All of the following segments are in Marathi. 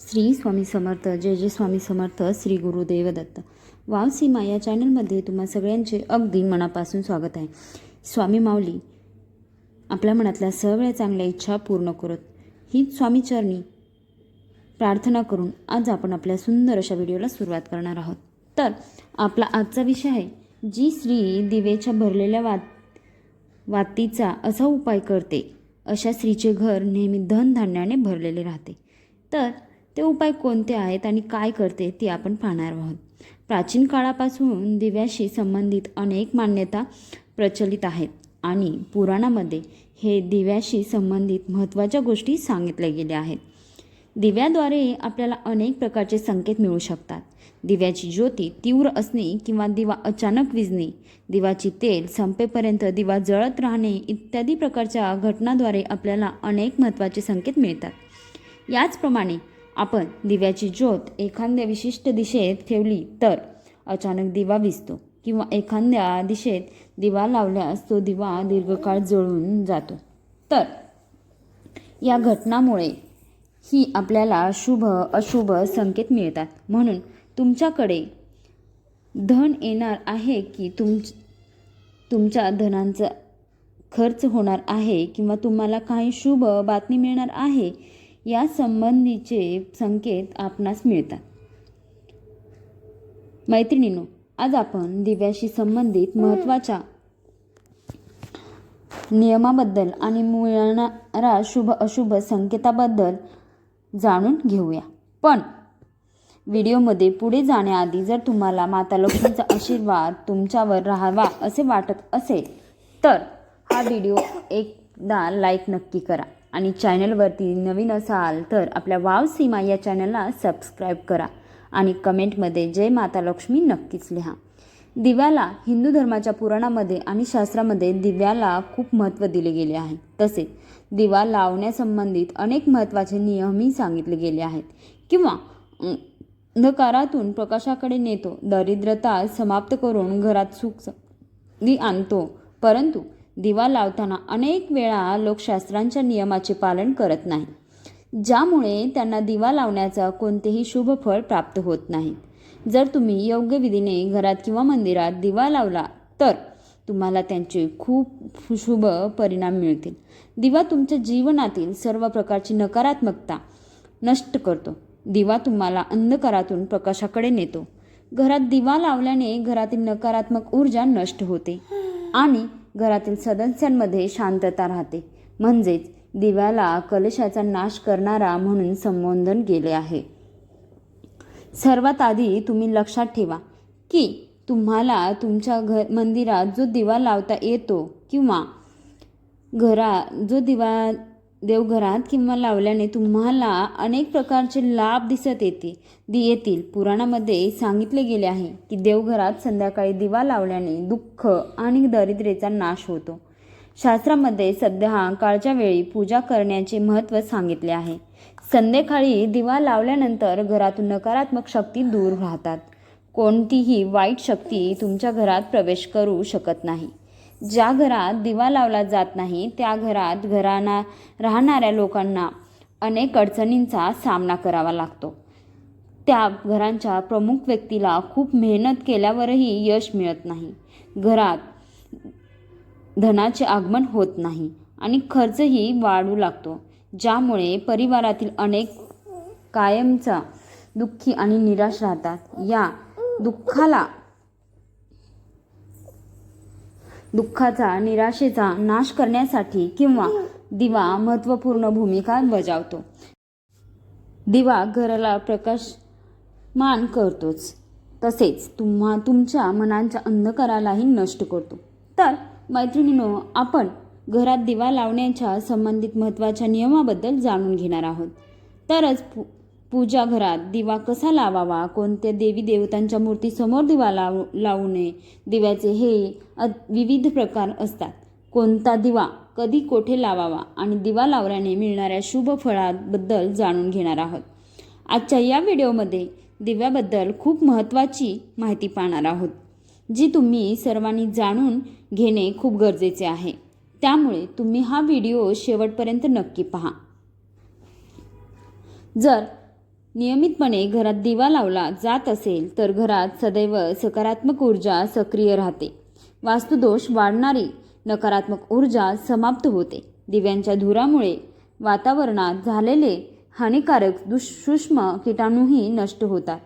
श्री स्वामी समर्थ जय जय स्वामी समर्थ श्री गुरुदेव दत्त वाव सीमा या चॅनलमध्ये तुम्हा सगळ्यांचे अगदी मनापासून स्वागत आहे. स्वामी माऊली आपल्या मनातल्या सगळ्या चांगल्या इच्छा पूर्ण करत. ही स्वामीचरणी प्रार्थना करून आज आपण आपल्या सुंदर अशा व्हिडिओला सुरुवात करणार आहोत. तर आपला आजचा विषय आहे जी स्त्री दिवेच्या भरलेल्या वात वातीचा असा उपाय करते अशा स्त्रीचे घर नेहमी धनधान्याने भरलेले राहते. तर ते उपाय कोणते आहेत आणि काय करते ते आपण पाहणार आहोत. प्राचीन काळापासून दिव्याशी संबंधित अनेक मान्यता प्रचलित आहेत आणि पुराणामध्ये हे दिव्याशी संबंधित महत्त्वाच्या गोष्टी सांगितल्या गेल्या आहेत. दिव्याद्वारे आपल्याला अनेक प्रकारचे संकेत मिळू शकतात. दिव्याची ज्योती तीव्र असणे किंवा दिवा अचानक विजणे दिवाची तेल संपेपर्यंत दिवा जळत राहणे इत्यादी प्रकारच्या घटनाद्वारे आपल्याला अनेक महत्त्वाचे संकेत मिळतात. याचप्रमाणे आपण दिव्याची ज्योत एखाद्या विशिष्ट दिशेत ठेवली तर अचानक दिवा विझतो किंवा एखाद्या दिशेत दिवा लावल्यास तो दिवा दीर्घकाळ जळून जातो. तर या घटनामुळे ही आपल्याला शुभ अशुभ संकेत मिळतात. म्हणून तुमच्याकडे धन येणार आहे की तुम तुमच्या धनांचा खर्च होणार आहे किंवा तुम्हाला काही शुभ बातमी मिळणार आहे या संबंधीचे संकेत आपणास मिळतात. मैत्रिणीनो आज आपण दिव्याशी संबंधित महत्त्वाच्या नियमाबद्दल आणि मिळणारा शुभ अशुभ संकेताबद्दल जाणून घेऊया. पण व्हिडिओमध्ये पुढे जाण्याआधी जर तुम्हाला माता लक्ष्मीचा आशीर्वाद तुमच्यावर राहावा असे वाटत असेल तर हा व्हिडिओ एकदा लाईक नक्की करा. आणि चॅनलवरती नवीन असाल तर आपल्या वाव सीमा या चॅनलला सबस्क्राईब करा आणि कमेंटमध्ये जय माता लक्ष्मी नक्कीच लिहा. दिव्याला हिंदू धर्माच्या पुराणामध्ये आणि शास्त्रामध्ये दिव्याला खूप महत्त्व दिले गेले आहे. तसेच दिवा लावण्यासंबंधित अनेक महत्त्वाचे नियमही सांगितले गेले आहेत. किंवा अंधकारातून प्रकाशाकडे नेतो दरिद्रता समाप्त करून घरात सुख आणतो. परंतु दिवा लावताना अनेक वेळा लोक शास्त्रांच्या नियमाचे पालन करत नाही ज्यामुळे त्यांना दिवा लावण्याचा कोणतेही शुभ फळ प्राप्त होत नाही. जर तुम्ही योग्य विधीने घरात किंवा मंदिरात दिवा लावला तर तुम्हाला त्यांचे खूप शुभ परिणाम मिळतील. दिवा तुमच्या जीवनातील सर्व प्रकारची नकारात्मकता नष्ट करतो. दिवा तुम्हाला अंधकारातून प्रकाशाकडे नेतो. घरात दिवा लावल्याने घरातील नकारात्मक ऊर्जा नष्ट होते आणि घरातील सदस्यांमध्ये शांतता राहते. म्हणजेच दिव्याला कलशाचा नाश करणारा म्हणून संबोधन केले आहे. सर्वात आधी तुम्ही लक्षात ठेवा की तुम्हाला तुमच्या घर मंदिरात जो दिवा लावता येतो किंवा घरा जो दिवा देवघरात किंवा लावल्याने तुम्हाला अनेक प्रकारचे लाभ दिसत येते दि येतील. पुराणामध्ये सांगितले गेले आहे की देवघरात संध्याकाळी दिवा लावल्याने दुःख आणि दरिद्रेचा नाश होतो. शास्त्रामध्ये सध्या काळच्या वेळी पूजा करण्याचे महत्त्व सांगितले आहे. संध्याकाळी दिवा लावल्यानंतर घरातून नकारात्मक शक्ती दूर राहतात. कोणतीही वाईट शक्ती तुमच्या घरात प्रवेश करू शकत नाही. ज्या घरात दिवा लावला जात नाही त्या घरात घराना राहणाऱ्या लोकांना अनेक अडचणींचा सामना करावा लागतो. त्या घरांच्या प्रमुख व्यक्तीला खूप मेहनत केल्यावरही यश मिळत नाही. घरात धनाचे आगमन होत नाही आणि खर्चही वाढू लागतो ज्यामुळे परिवारातील अनेक कायमचा दुःखी आणि निराश राहतात. या दुःखाला दुःखाचा निराशेचा नाश करण्यासाठी किंवा दिवा महत्त्वपूर्ण भूमिका बजावतो. दिवा घराला प्रकाशमान करतोच. तसेच तुम्हा तुमच्या मनांच्या अंधकारालाही नष्ट करतो. तर मैत्रिणीनो आपण घरात दिवा लावण्याच्या संबंधित महत्त्वाच्या नियमाबद्दल जाणून घेणार आहोत. तरच पूजा घरात दिवा कसा लावावा? कोणत्या देवी देवतांच्या मूर्तीसमोर दिवा लाव लावू नये? दिव्याचे हे अ विविध प्रकार असतात. कोणता दिवा कधी कोठे लावावा आणि दिवा लावल्याने मिळणाऱ्या शुभ फळाबद्दल जाणून घेणार आहोत. आजच्या या व्हिडिओमध्ये दिव्याबद्दल खूप महत्त्वाची माहिती पाहणार आहोत जी तुम्ही सर्वांनी जाणून घेणे खूप गरजेचे आहे. त्यामुळे तुम्ही हा व्हिडिओ शेवटपर्यंत नक्की पहा. जर नियमितपणे घरात दिवा लावला जात असेल तर घरात सदैव सकारात्मक ऊर्जा सक्रिय राहते. वास्तुदोष वाढणारी नकारात्मक ऊर्जा समाप्त होते. दिव्यांच्या धुरामुळे वातावरणात झालेले हानिकारक दुसूक्ष्म किटाणूही नष्ट होतात.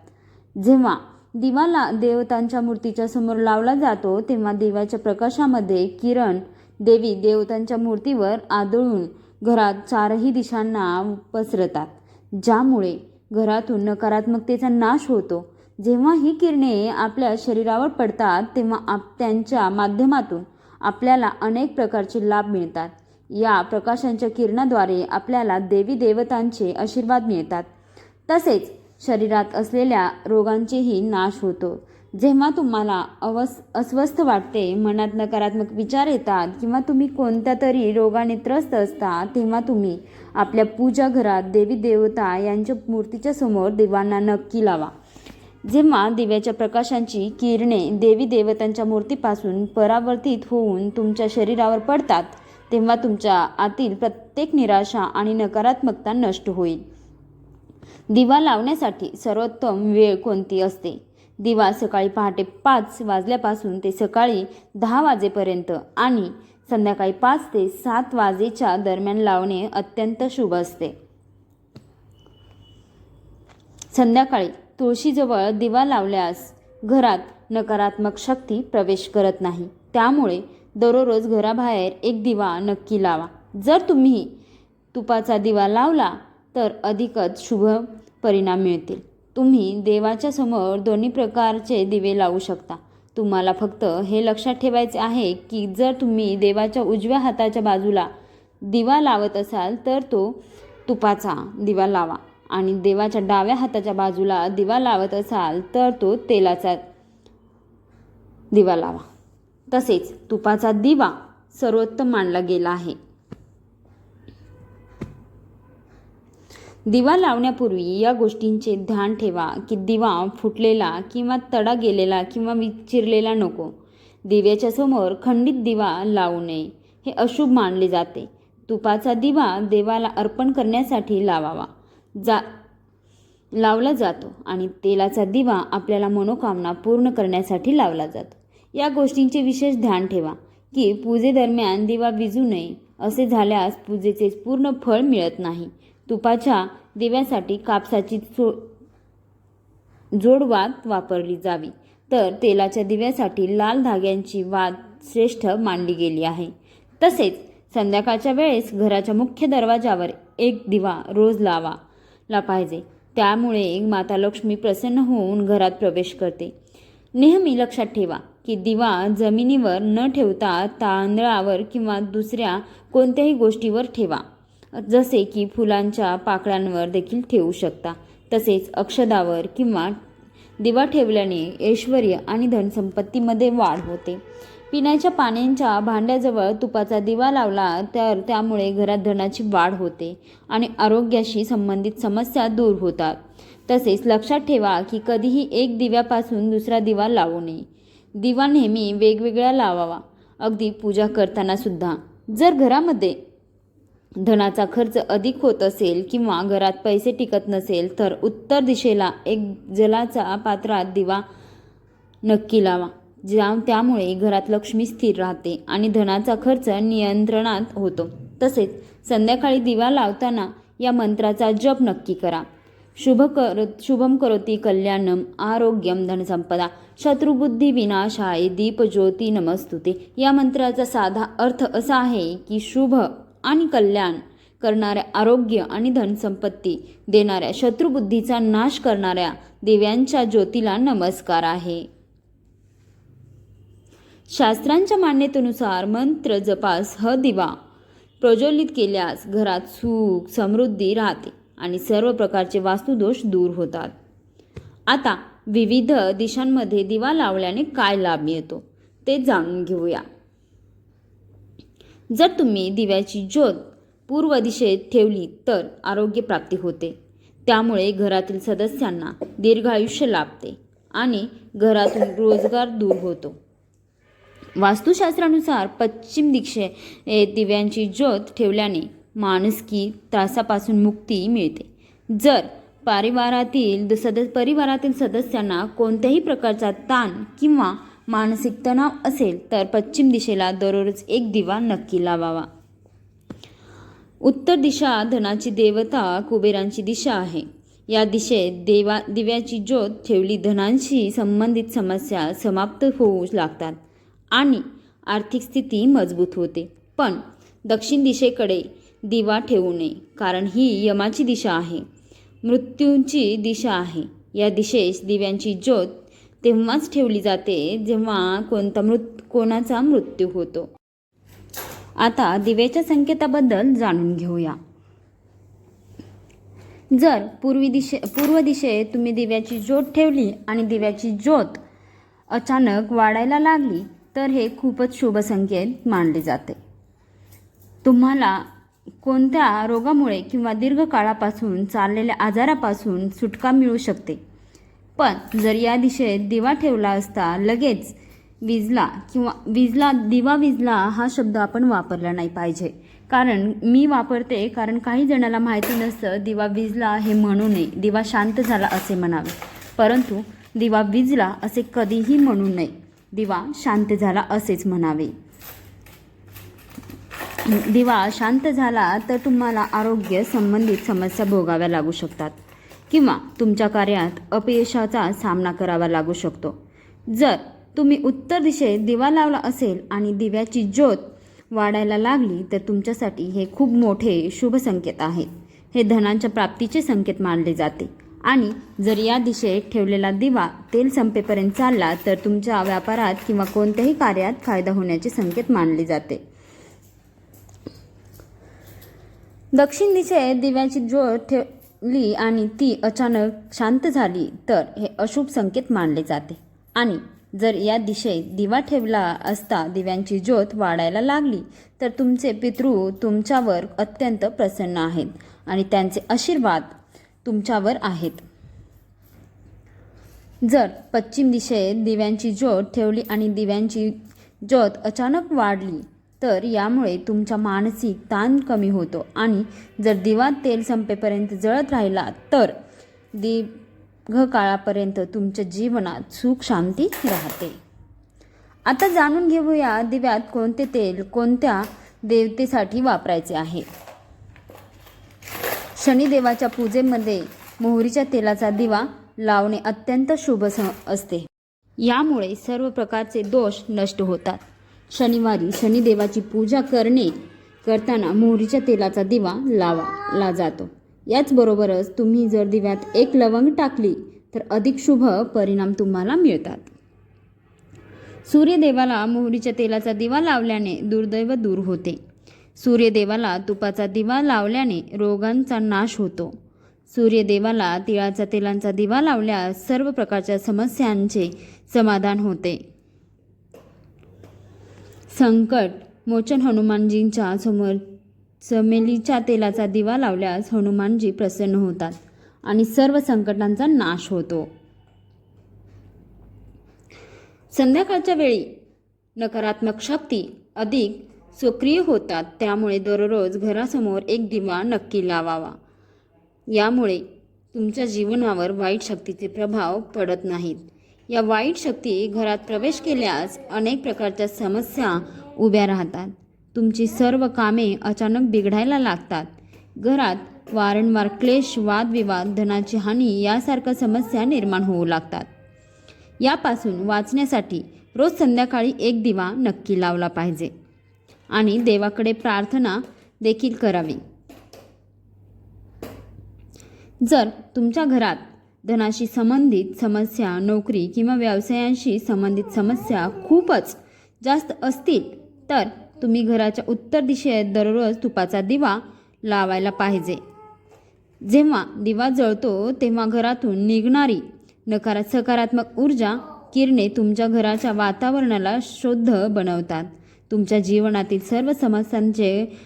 जेव्हा दिवा ला देवतांच्या मूर्तीच्या समोर लावला जातो तेव्हा दिव्याच्या प्रकाशामध्ये किरण देवी देवतांच्या मूर्तीवर आदळून घरात चारही दिशांना पसरतात ज्यामुळे घरातून नकारात्मकतेचा नाश होतो. जेव्हा ही किरणे आपल्या शरीरावर पडतात तेव्हा आप त्यांच्या माध्यमातून आपल्याला अनेक प्रकारचे लाभ मिळतात. या प्रकाशांच्या किरणाद्वारे आपल्याला देवी देवतांचे आशीर्वाद मिळतात. तसेच शरीरात असलेल्या रोगांचेही नाश होतो. जेव्हा तुम्हाला अवस अस्वस्थ वाटते मनात नकारात्मक विचार येतात किंवा तुम्ही कोणत्या तरी रोगाने त्रस्त असता तेव्हा तुम्ही आपल्या पूजा घरात देवी देवता यांच्या मूर्तीच्या समोर दिवांना नक्की लावा. जेव्हा दिव्याच्या प्रकाशांची किरणे देवी देवतांच्या मूर्तीपासून परावर्तित होऊन तुमच्या शरीरावर पडतात तेव्हा तुमच्या आतील प्रत्येक निराशा आणि नकारात्मकता नष्ट होईल. दिवा लावण्यासाठी सर्वोत्तम वेळ कोणती असते? दिवा सकाळी पहाटे पाच वाजल्यापासून ते सकाळी दहा वाजेपर्यंत आणि संध्याकाळी पाच ते सात वाजेच्या दरम्यान लावणे अत्यंत शुभ असते. संध्याकाळी तुळशीजवळ दिवा लावल्यास घरात नकारात्मक शक्ती प्रवेश करत नाही. त्यामुळे दररोज घराबाहेर एक दिवा नक्की लावा. जर तुम्ही तुपाचा दिवा लावला तर अधिकच शुभ परिणाम मिळतील. तुम्ही देवाच्या समोर दोन्ही प्रकारचे दिवे लावू शकता. तुम्हाला फक्त हे लक्षात ठेवायचे आहे की जर तुम्ही देवाच्या उजव्या हाताच्या बाजूला दिवा लावत असाल तर तो तुपाचा दिवा लावा. आणि देवाच्या डाव्या हाताच्या बाजूला दिवा लावत असाल तर तो तेलाचा दिवा लावा. तसेच तुपाचा दिवा सर्वोत्तम मानला गेला आहे. दिवा लावण्यापूर्वी या गोष्टींचे ध्यान ठेवा की दिवा फुटलेला किंवा तडा गेलेला किंवा विचिरलेला नको. दिव्याच्या समोर खंडित दिवा लावू नये. हे अशुभ मानले जाते. तुपाचा दिवा देवाला अर्पण करण्यासाठी लावावा. जा लावला जातो आणि तेलाचा दिवा आपल्याला मनोकामना पूर्ण करण्यासाठी लावला जातो. या गोष्टींचे विशेष ध्यान ठेवा की पूजेदरम्यान दिवा विजू नये. असे झाल्यास पूजेचे पूर्ण फळ मिळत नाही. तुपाच्या दिव्यासाठी कापसाची चो जोडवात वापरली जावी. तर तेलाच्या दिव्यासाठी लाल धाग्यांची वाद श्रेष्ठ मानली गेली आहे. तसेच संध्याकाळच्या वेळेस घराच्या मुख्य दरवाजावर एक दिवा रोज लावा ला पाहिजे. त्यामुळे माता लक्ष्मी प्रसन्न होऊन घरात प्रवेश करते. नेहमी लक्षात ठेवा की दिवा जमिनीवर न ठेवता तांदळावर किंवा दुसऱ्या कोणत्याही गोष्टीवर ठेवा. जसे की फुलांच्या पाकळ्यांवर देखील ठेवू शकता. तसेच अक्षदावर किंवा दिवा ठेवल्याने ऐश्वर आणि धनसंपत्तीमध्ये वाढ होते. पिण्याच्या पाण्यांच्या भांड्याजवळ तुपाचा दिवा लावला तर त्यामुळे घरात धनाची वाढ होते आणि आरोग्याशी संबंधित समस्या दूर होतात. तसेच लक्षात ठेवा की कधीही एक दिव्यापासून दुसरा दिवा लावू नये. दिवा नेहमी वेगवेगळा लावावा. अगदी पूजा करताना सुद्धा. जर घरामध्ये धनाचा खर्च अधिक होत असेल किंवा घरात पैसे टिकत नसेल तर उत्तर दिशेला एक जलाचा पात्रात दिवा नक्की लावा ज्या त्यामुळे घरात लक्ष्मी स्थिर राहते आणि धनाचा खर्च नियंत्रणात होतो. तसेच संध्याकाळी दिवा लावताना या मंत्राचा जप नक्की करा. शुभ कर शुभम करोती कल्याणम आरोग्यम धनसंपदा शत्रुबुद्धी विनाशाय दीपज्योती नमस्तुते. या मंत्राचा साधा अर्थ असा आहे की शुभ आणि कल्याण करणाऱ्या आरोग्य आणि धनसंपत्ती देणाऱ्या शत्रुबुद्धीचा नाश करणाऱ्या दिव्यांच्या ज्योतीला नमस्कार आहे. शास्त्रांच्या मान्यतेनुसार मंत्र जपास ह दिवा. प्रज्वलित केल्यास घरात सुख समृद्धी राहते आणि सर्व प्रकारचे वास्तुदोष दूर होतात. आता विविध दिशांमध्ये दिवा लावल्याने काय लाभ मिळतो ते जाणून घेऊया. जर तुम्ही दिव्याची ज्योत पूर्व दिशेत ठेवली तर आरोग्य प्राप्ती होते. त्यामुळे घरातील सदस्यांना दीर्घायुष्य लाभते आणि घरातून रोजगार दूर होतो. वास्तुशास्त्रानुसार पश्चिम दिशे दिव्यांची ज्योत ठेवल्याने माणसकी त्रासापासून मुक्ती मिळते. जर परिवारातील सदस्य परिवारातील सदस्यांना कोणत्याही प्रकारचा ताण किंवा मानसिक तणाव असेल तर पश्चिम दिशेला दररोज एक दिवा नक्की लावावा. उत्तर दिशा धनाची देवता कुबेरांची दिशा आहे. या दिशेत देवा दिव्याची ज्योत ठेवली धनांशी संबंधित समस्या समाप्त होऊ लागतात आणि आर्थिक स्थिती मजबूत होते. पण दक्षिण दिशेकडे दिवा ठेवू नये कारण ही यमाची दिशा आहे. मृत्यूंची दिशा आहे. या दिशेस दिव्यांची ज्योत तेव्हाच ठेवली जाते जेव्हा कोणता मृत कोणाचा मृत्यू होतो. आता दिव्याच्या संकेताबद्दल जाणून घेऊया. जर पूर्वी दिशे पूर्व दिशेत तुम्ही दिव्याची ज्योत ठेवली आणि दिव्याची ज्योत अचानक वाढायला लागली तर हे खूपच शुभ संकेत मानले जाते. तुम्हाला कोणत्या रोगामुळे किंवा दीर्घकाळापासून चाललेल्या आजारापासून सुटका मिळू शकते. पण जर या दिशेत दिवा ठेवला असता लगेच विजला किंवा विजला दिवा विजला हा शब्द आपण वापरला नाही पाहिजे. कारण मी वापरते कारण काही जणाला माहिती नसतं दिवा विजला हे म्हणू नये दिवा शांत झाला असे म्हणावे. परंतु दिवा विजला असे कधीही म्हणू नये दिवा शांत झाला असेच म्हणावे. दिवा शांत झाला तर तुम्हाला आरोग्य संबंधित समस्या भोगाव्या लागू शकतात. किंवा तुमच्या कार्यात अपयशाचा सामना करावा लागू शकतो. जर तुम्ही उत्तर दिशेत दिवा लावला असेल आणि दिव्याची ज्योत वाढायला लागली तर तुमच्यासाठी हे खूप मोठे शुभ संकेत आहेत हे धनांच्या प्राप्तीचे संकेत मानले जाते. आणि जर या दिशेत ठेवलेला दिवा तेल संपेपर्यंत चालला तर तुमच्या व्यापारात किंवा कोणत्याही कार्यात फायदा होण्याचे संकेत मानले जाते. दक्षिण दिशेत दिव्याची ज्योत ठेव ली आणि ती अचानक शांत झाली तर हे अशुभ संकेत मानले जाते. आणि जर या दिशेत दिवा ठेवला असता दिव्यांची ज्योत वाढायला लागली तर तुमचे पितृ तुमच्यावर अत्यंत प्रसन्न आहेत आणि त्यांचे आशीर्वाद तुमच्यावर आहेत. जर पश्चिम दिशेत दिव्यांची ज्योत ठेवली आणि दिव्यांची ज्योत अचानक वाढली तर यामुळे तुमचा मानसिक ताण कमी होतो. आणि जर दिवा तेल संपेपर्यंत जळत राहिला तर दीर्घकाळापर्यंत तुमच्या जीवनात सुख शांती राहते. आता जाणून घेऊया दिव्यात कोणते तेल कोणत्या देवतेसाठी वापरायचे आहे. शनिदेवाच्या पूजेमध्ये मोहरीच्या तेलाचा दिवा लावणे अत्यंत शुभ असते. यामुळे सर्व प्रकारचे दोष नष्ट होतात. शनिवारी शनिदेवाची पूजा करणे करताना मोहरीच्या तेलाचा दिवा लावला जातो. याचबरोबरच तुम्ही जर दिव्यात एक लवंग टाकली तर अधिक शुभ परिणाम तुम्हाला मिळतात. सूर्यदेवाला मोहरीच्या तेलाचा दिवा लावल्याने दुर्दैव दूर होते. सूर्यदेवाला तुपाचा दिवा लावल्याने रोगांचा नाश होतो. सूर्यदेवाला तिळाचा तेलांचा दिवा लावल्यास सर्व प्रकारच्या समस्यांचे समाधान होते. संकट. मोचन हनुमानजींच्या समोर चमेलीच्या तेलाचा दिवा लावल्यास हनुमानजी प्रसन्न होतात आणि सर्व संकटांचा नाश होतो. संध्याकाळच्या वेळी नकारात्मक शक्ती अधिक सक्रिय होतात त्यामुळे दररोज घरासमोर एक दिवा नक्की लावावा. यामुळे तुमच्या जीवनावर वाईट शक्तीचे प्रभाव पडत नाहीत. या वाईट शक्ती घरात प्रवेश केल्यास अनेक प्रकारच्या समस्या उभ्या राहतात. तुमची सर्व कामे अचानक बिघडायला लागतात. घरात वारंवार क्लेश वादविवाद धनाची हानी यासारख्या समस्या निर्माण होऊ लागतात. यापासून वाचण्यासाठी रोज संध्याकाळी एक दिवा नक्की लावला पाहिजे आणि देवाकडे प्रार्थना देखील करावी. जर तुमच्या घरात धनाशी संबंधित समस्या नोकरी किंवा व्यवसायांशी संबंधित समस्या खूपच जास्त असतील तर तुम्ही घराच्या उत्तर दिशेत दररोज तुपाचा दिवा लावायला पाहिजे. जेव्हा दिवा जळतो तेव्हा घरातून निघणारी नकारा सकारात्मक ऊर्जा किरणे तुमच्या घराच्या वातावरणाला शुद्ध बनवतात. तुमच्या जीवनातील सर्व समस्यांचे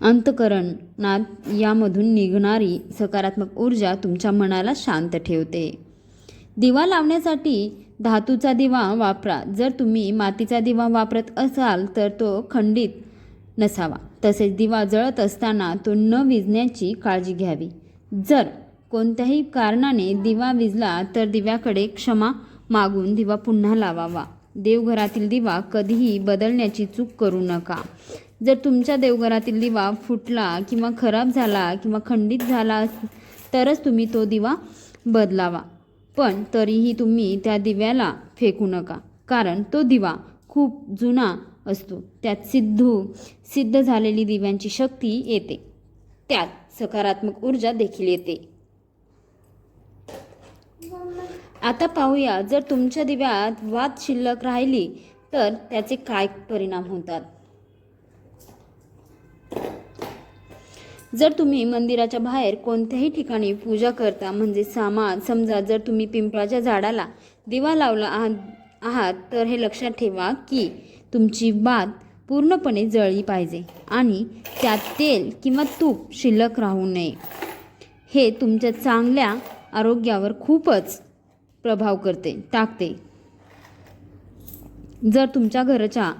अंतकरणात यामधून निघणारी सकारात्मक ऊर्जा तुमच्या मनाला शांत ठेवते. दिवा लावण्यासाठी धातूचा दिवा वापरा. जर तुम्ही मातीचा दिवा वापरत असाल तर तो खंडित नसावा. तसेच दिवा जळत असताना तो न विजण्याची काळजी घ्यावी. जर कोणत्याही कारणाने दिवा विजला तर दिव्याकडे क्षमा मागून दिवा पुन्हा लावावा. देवघरातील दिवा कधीही बदलण्याची चूक करू नका. जर तुमच्या देवघरातील दिवा फुटला किंवा खराब झाला किंवा खंडित झाला तरच तुम्ही तो दिवा बदलावा. पण तरीही तुम्ही त्या दिव्याला फेकू नका कारण तो दिवा खूप जुना असतो. त्यात सिद्धू सिद्ध झालेली दिव्यांची शक्ती येते. त्यात सकारात्मक ऊर्जा देखील येते. आता पाहूया जर तुमच्या दिव्यात वाद शिल्लक राहिली तर त्याचे काय परिणाम होतात? जर तुम्ही मंदिराच्या बाहेर कोणत्याही ठिकाणी पूजा करता म्हणजे सामान समजा जर तुम्ही पिंपळाच्या झाडाला दिवा लावला आहात आहात तर हे लक्षात ठेवा की तुमची बात पूर्णपणे जळली पाहिजे आणि त्यात तेल किंवा तूप शिल्लक राहू नये. हे तुमच्या चांगल्या आरोग्यावर खूपच प्रभाव करते टाकते. जर तुमच्या घराच्या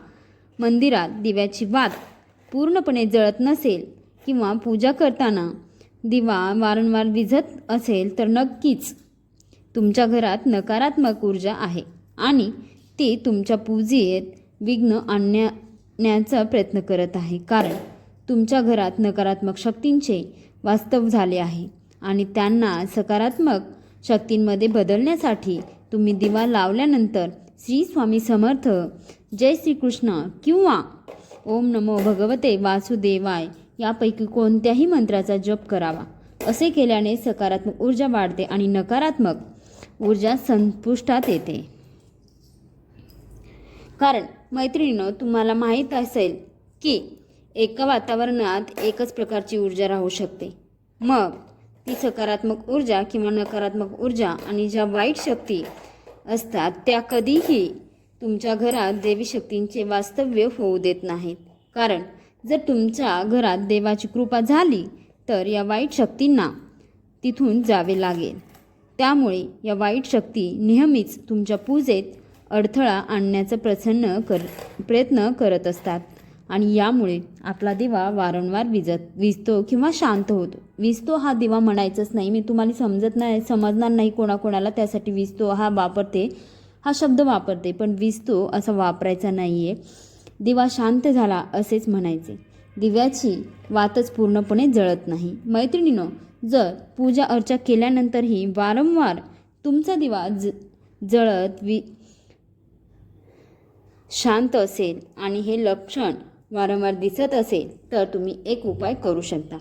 मंदिरात दिव्याची वात पूर्णपणे जळत नसेल किंवा पूजा करताना दिवा वारंवार विझत असेल तर नक्कीच तुमच्या घरात नकारात्मक ऊर्जा आहे आणि ती तुमच्या पूजेत विघ्न आणण्याचा प्रयत्न करत आहे. कारण तुमच्या घरात नकारात्मक शक्तींचे वास्तव झाले आहे आणि त्यांना सकारात्मक शक्तींमध्ये बदलण्यासाठी तुम्ही दिवा लावल्यानंतर श्री स्वामी समर्थ जय श्रीकृष्ण किंवा ओम नमो भगवते वासुदेवाय. यापैकी कोणत्याही मंत्राचा जप करावा. असे केल्याने सकारात्मक ऊर्जा वाढते आणि नकारात्मक ऊर्जा संपुष्टात येते. कारण मैत्रिणीनं तुम्हाला माहीत असेल की एका वातावरणात एकच प्रकारची ऊर्जा राहू शकते. मग ती सकारात्मक ऊर्जा किंवा नकारात्मक ऊर्जा आणि ज्या वाईट शक्ती असतात त्या कधीही तुमच्या घरात देवी शक्तींचे वास्तव्य होऊ देत नाहीत. कारण जर तुमच्या घरात देवाची कृपा झाली तर या वाईट शक्तींना तिथून जावे लागेल. त्यामुळे या वाईट शक्ती नेहमीच तुमच्या पूजेत अडथळा आणण्याचा प्रसन्न कर प्रयत्न करत असतात. आणि यामुळे आपला दिवा वारंवार विजत विजतो किंवा शांत होतो. विजतो हा दिवा म्हणायचंच नाही. मी तुम्हाला समजत नाही समजणार नाही कोणाकोणाला त्यासाठी विजतो हा वापरते हा शब्द वापरते पण विजतो असा वापरायचा नाही आहे दिवा शांत झाला असेच म्हणायचे. दिव्याची वातच पूर्णपणे जळत नाही. मैत्रिणीनो जर पूजा अर्चा केल्यानंतरही वारंवार तुमचा दिवा ज जळत वि शांत असेल आणि हे लक्षण वारंवार दिसत असेल तर तुम्ही एक उपाय करू शकता.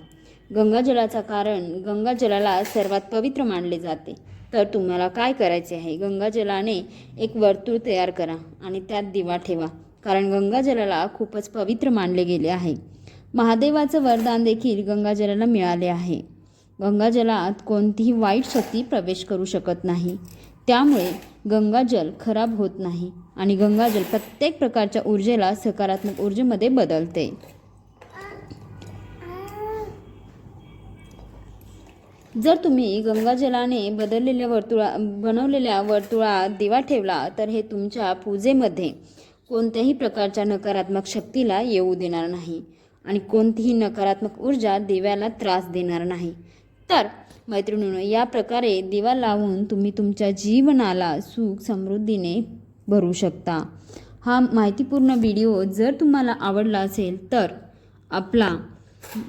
गंगाजलाचा कारण गंगाजलाला सर्वात पवित्र मानले जाते. तर तुम्हाला काय करायचे आहे? गंगाजलाने एक वर्तुळ तयार करा आणि त्यात दिवा ठेवा. कारण गंगाजलाला खूपच पवित्र मानले गेले आहे. महादेवाचं वरदान देखील गंगाजलाला मिळाले आहे. गंगाजलात कोणतीही वाईट शक्ती प्रवेश करू शकत नाही. त्यामुळे गंगाजल खराब होत नाही आणि गंगाजल प्रत्येक प्रकारच्या ऊर्जेला सकारात्मक ऊर्जेमध्ये बदलते. जर तुम्ही गंगाजलाने बदललेल्या वर्तुळा बनवलेल्या वर्तुळात दिवा ठेवला तर हे तुमच्या पूजेमध्ये कोणत्याही प्रकारच्या नकारात्मक शक्तीला येऊ देणार नाही आणि कोणतीही नकारात्मक ऊर्जा दिव्याला त्रास देणार नाही. तर मैत्रिणीनं या प्रकारे दिवा लावून तुम्ही तुमच्या जीवनाला सुख समृद्धीने भरू शकता. हा माहितीपूर्ण व्हिडिओ जर तुम्हाला आवडला असेल तर आपला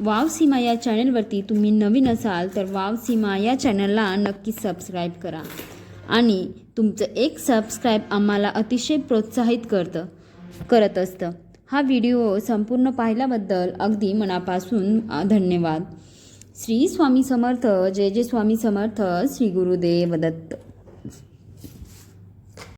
वाव सीमा या चॅनलवरती तुम्ही नवीन असाल तर वाव सीमा या चॅनलला नक्की सबस्क्राईब करा. आणि तुमचं एक सबस्क्राईब आम्हाला अतिशय प्रोत्साहित करतं करत असतं. हा व्हिडिओ संपूर्ण पाहिल्याबद्दल अगदी मनापासून धन्यवाद. श्री स्वामी समर्थ जय जय स्वामी समर्थ श्री गुरुदेव दत्त.